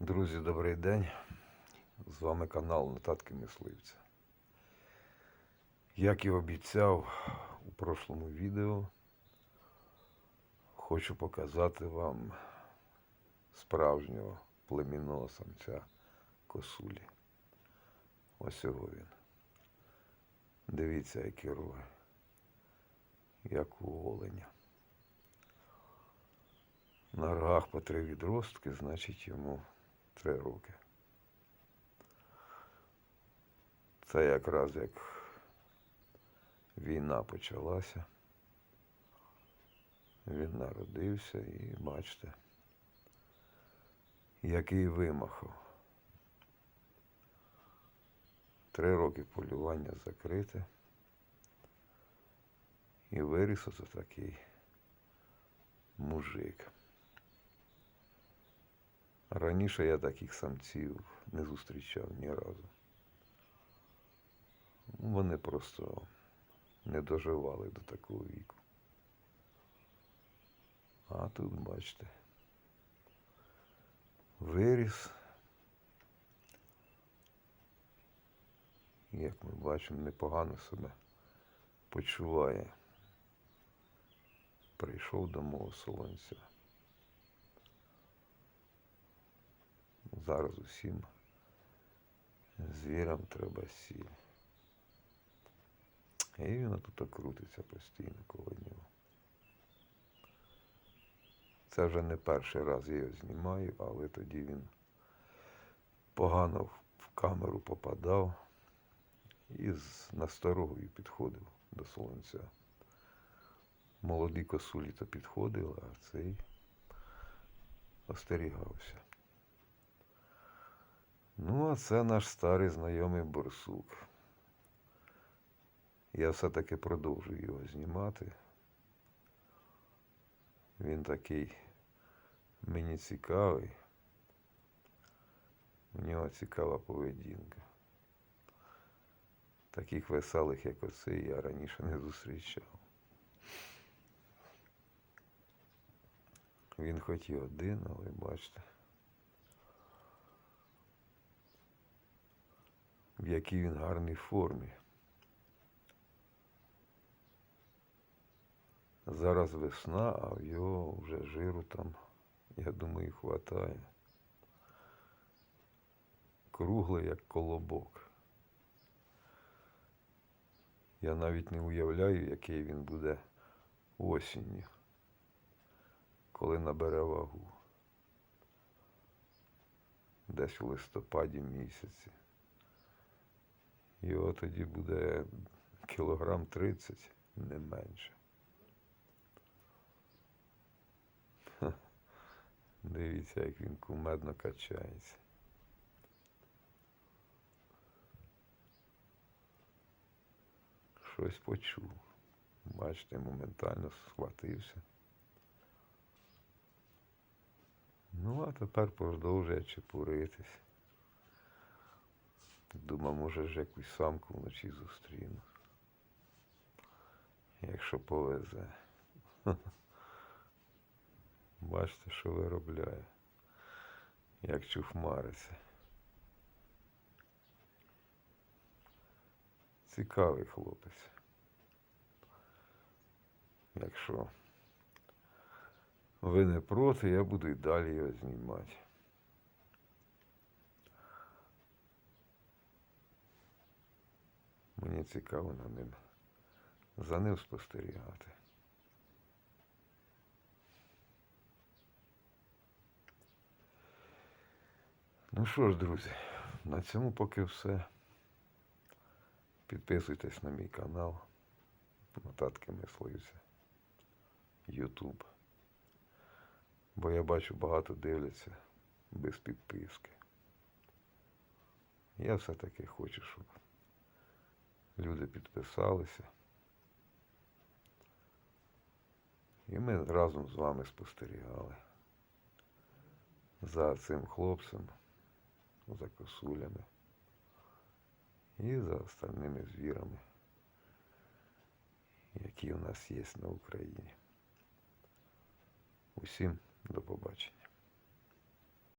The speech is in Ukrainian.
Друзі, добрий день. З вами канал Нотатки Мисливця. Як і обіцяв у прошлому відео, хочу показати вам справжнього племінного самця косулі. Ось його він. Дивіться, які роги. Як у оленя. На рогах по три відростки, значить йому три роки. Це якраз як війна почалася. Він народився і бачите, який вимахав. Три роки полювання закрите. І виріс оце такий мужик. Раніше я таких самців не зустрічав ні разу. Вони просто не доживали до такого віку. А тут, бачите, виріс. Як ми бачимо, непогано себе почуває. Прийшов до мого солонця. Зараз усім звірам треба сіль. І він тут крутиться постійно коло нього. Це вже не перший раз я його знімаю, але тоді він погано в камеру попадав і з насторогою підходив до сонця. Молоді косулі то підходили, а цей остерігався. Ну, а це наш старий знайомий борсук. Я все-таки продовжую його знімати. Він такий мені цікавий. У нього цікава поведінка. Таких веселих, як оцей, я раніше не зустрічав. Він хоч і один, але бачите. В якій він гарній формі. Зараз весна, а в його вже жиру там, я думаю, хватає. Круглий, як колобок. Я навіть не уявляю, який він буде осінню, коли набере вагу. Десь у листопаді місяці. Його тоді буде кілограм 30, не менше. Дивіться, як він кумедно качається. Щось почув. Бачите, моментально схватився. Ну, а тепер продовжує чепуритись. Думав, може ж якусь самку вночі зустріну. Якщо повезе. Бачите, що виробляє. Як чухмариться. Цікавий хлопець. Якщо ви не проти, я буду і далі його знімати. Мені цікаво на ним за ним спостерігати. Ну що ж, друзі, на цьому поки все. Підписуйтесь на мій канал. Нотатки мисливця. Ютуб. Бо я бачу багато дивляться без підписки. Я все-таки хочу, щоб люди підписалися. І ми разом з вами спостерігали за цим хлопцем, за косулями і за остальними звірами, які у нас є на Україні. Усім до побачення.